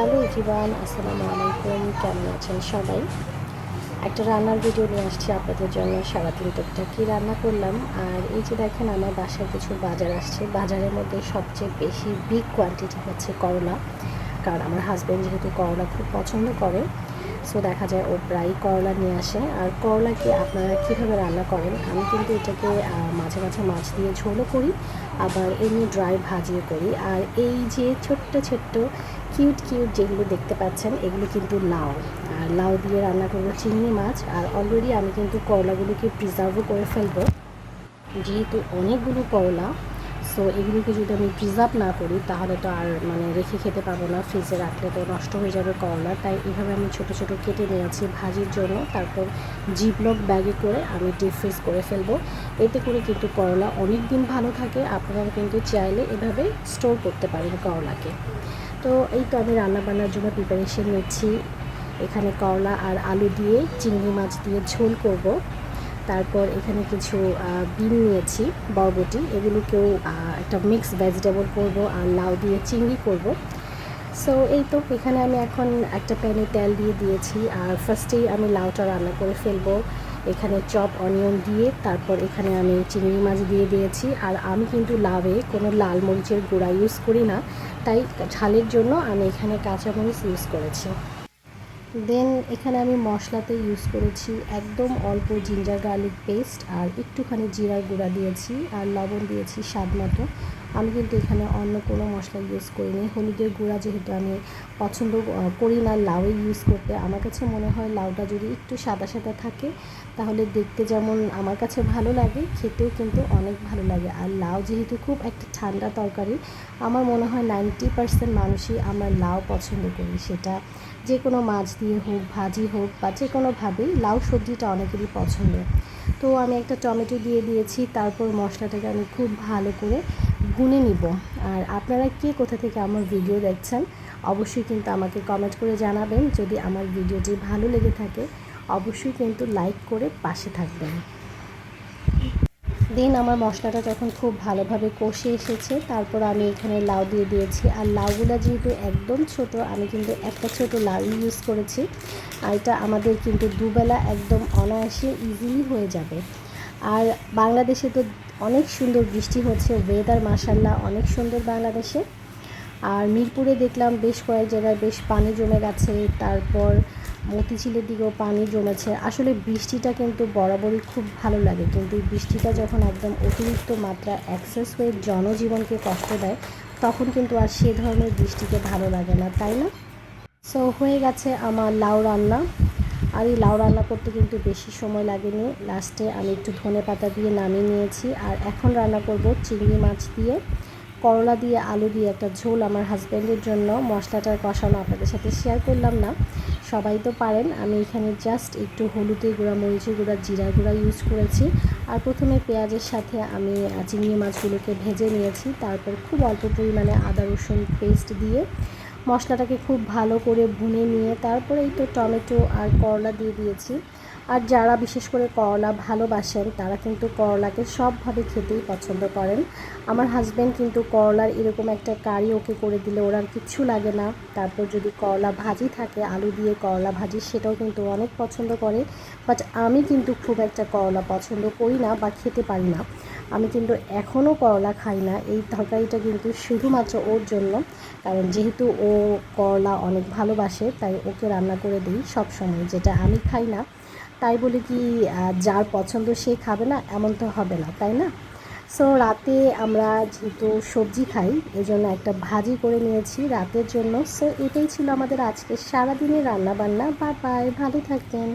Hello ইজিবান আসসালামু আলাইকুম। কেমন আছেন সবাই? একটা রান্নার ভিডিও নিয়ে আসছি আপনাদের জন্য। সারাদিন টুকটা কী রান্না করলাম। আর এই যে দেখেন, আমার বাসায় কিছু বাজার আসছে। বাজারের মধ্যে সবচেয়ে বেশি বিগ কোয়ান্টিটি হচ্ছে করলা। কারণ আমার হাজব্যান্ড যেহেতু করলা খুব পছন্দ করে সো দেখা যায় ও প্রায় করলা নিয়ে আসে। আর করলাকে আপনারা কীভাবে রান্না করেন? আমি কিন্তু এটাকে মাঝে মাঝে মাছ দিয়ে ঝোলও করি, আবার এমনি ড্রাই ভাজিও করি। আর এই যে ছোট্ট ছোট্ট কিউট কিউট যেগুলো দেখতে পাচ্ছেন, এগুলো কিন্তু লাউ। আর লাউ দিয়ে রান্না করব চিংড়ি মাছ। আর অলরেডি আমি কিন্তু করলাগুলোকে প্রিজার্ভও করে ফেলব। যেহেতু অনেকগুলো করলা সো এগুলোকে যদি আমি প্রিজার্ভ না করি, তাহলে তো আর মানে রেখে খেতে পারব না ফ্রিজে রাখলে তো নষ্ট হয়ে যাবে করলা। তাই এভাবে আমি ছোট ছোট কেটে নিয়েছি ভাজির জন্য। তারপর জিপলক ব্যাগে করে আমি ডিপ ফ্রিজ করে ফেলব। এতে করে কিন্তু করলা অনেক দিন ভালো থাকে। আপনারা কিন্তু চাইলে এভাবে স্টোর করতে পারেন করলাকে। তো, এই তো আমি রান্না বান্নার জন্য প্রিপারেশন নিচ্ছি। এখানে করলা আর আলু দিয়ে, চিংড়ি মাছ দিয়ে ঝোল করব। তারপর এখানে কিছু বিন নিয়েছি, বরবটি। এগুলোকেও একটা মিক্স ভেজিটেবল করব আর লাউ দিয়ে চিংড়ি করব। সো এই তো, এখানে আমি এখন একটা প্যানে তেল দিয়ে দিয়েছি। আর ফার্স্টেই আমি লাউটা রান্না করে ফেলব। এখানে চপ অনিয়ন দিয়ে, তারপর এখানে আমি চিংড়ি মাছ দিয়ে দিয়েছি। আর আমি কিন্তু লাভে কোনো লাল মরিচের গুঁড়া ইউজ করি না। তাই ঝালের জন্য আমি এখানে কাঁচামরিচ ইউজ করেছি। দেন এখানে আমি মশলাতে ইউজ করেছি একদম অল্প জিঞ্জার গার্লিক পেস্ট আর একটুখানি জিরার গুঁড়া দিয়েছি আর লবণ দিয়েছি স্বাদ মতো। আমি কিন্তু এখানে অন্য কোনো মশলা ইউজ করিনি। হলুদের গুঁড়া যেহেতু আমি পছন্দ করি না লাউয়ে ইউজ করতে। আমার কাছে মনে হয় লাউটা যদি একটু সাদা সাদা থাকে, তাহলে দেখতে যেমন আমার কাছে ভালো লাগে, খেতেও কিন্তু অনেক ভালো লাগে। আর লাউ যেহেতু খুব একটা ঠান্ডা তরকারি, আমার মনে হয় নাইনটি পার্সেন্ট মানুষই আমরা লাউ পছন্দ করি। সেটা যে কোনো মাছ দিয়ে হোক, ভাজি হোক বা যে কোনোভাবেই লাউ সবজিটা অনেকেরই পছন্দ। তো আমি একটা টমেটো দিয়ে দিয়েছি, তারপর মশলাটাকে আমি খুব ভালো করে গুনে নিব। আর আপনারা কে কোথা থেকে আমার ভিডিও দেখছেন, অবশ্যই কিন্তু আমাকে কমেন্ট করে জানাবেন। যদি আমার ভিডিওটি ভালো লেগে থাকে, অবশ্যই কিন্তু লাইক করে পাশে থাকবেন। দেন আমার মশলাটা যখন খুব ভালোভাবে কষে এসেছে, তারপর আমি এখানে লাউ দিয়ে দিয়েছি। আর লাউগুলো যেহেতু একদম ছোট, আমি কিন্তু একটা ছোট লাউ ইউজ করেছি। আর এটা আমাদের কিন্তু দুবেলা একদম অনায়াসে ইজিলি হয়ে যাবে। আর বাংলাদেশে তো অনেক সুন্দর বৃষ্টি হচ্ছে ওয়েদার মাসাল্লাহ অনেক সুন্দর বাংলাদেশে। আর মিরপুরে দেখলাম বেশ কয়েক জায়গায় বেশ পানি জমে গেছে, তারপর মতিঝিলের দিকেও পানি জমেছে। আসলে বৃষ্টিটা কিন্তু বরাবরই খুব ভালো লাগে, কিন্তু বৃষ্টিটা যখন একদম অতিরিক্ত মাত্রা অ্যাক্সেস হয়ে জনজীবনকে কষ্ট দেয়, তখন কিন্তু আর সে ধরনের বৃষ্টিকে ভালো লাগে না, তাই না? সো হয়ে গেছে আমার লাউ রান্না। আর এই লাউ রান্না করতে কিন্তু বেশি সময় লাগেনি। লাস্টে আমি একটু ধনে পাতা দিয়ে নামিয়ে নিয়েছি। আর এখন রান্না করব চিংড়ি মাছ দিয়ে। করলা দিয়ে আলু দিয়ে একটা ঝোল আমার হাজব্যান্ডের জন্য। মশলাটার কষানো আপনাদের সাথে শেয়ার করলাম না। সবাই তো পারেন। আমি এখানে জাস্ট একটু হলুদের গুঁড়া, মরিচের গুঁড়া জিরা গুঁড়া ইউজ করেছি। আর প্রথমে পেঁয়াজের সাথে আমি চিংড়ি মাছগুলোকে ভেজে নিয়েছি। তারপর খুব অল্প পরিমাণে আদা রসুন পেস্ট দিয়ে মশলাটাকে খুব ভালো করে ভুনে নিয়ে তারপরে এই তো টমেটো আর করলা দিয়ে দিয়েছি। আর যারা বিশেষ করে করলা ভালোবাসেন, তারা কিন্তু করলাকে সবভাবে খেতেই পছন্দ করেন। আমার হাজব্যান্ড কিন্তু করলার এরকম একটা কারি ওকে করে দিলে ওর আর কিচ্ছু লাগে না। তারপর যদি করলা ভাজি থাকে, আলু দিয়ে করলা ভাজি, সেটাও কিন্তু অনেক পছন্দ করে। বাট আমি কিন্তু খুব একটা করলা পছন্দ করি না বা খেতে পারি না। আমি কিন্তু এখনও করলা খাই না। এই তরকারিটা কিন্তু শুধুমাত্র ওর জন্য, কারণ যেহেতু ও করলা অনেক ভালোবাসে, তাই ওকে রান্না করে দিই সব সময় যেটা আমি খাই না। তাই বলে কি যার পছন্দ সে খাবে না, এমন তো হবে না, তাই না? সো রাতে আমরা যেহেতু সবজি খাই, এজন্য একটা ভাজি করে নিয়েছি রাতের জন্য। সো এটাই ছিল আমাদের আজকে সারাদিনের রান্না বান্না বা বাই ভালো থাকবেন।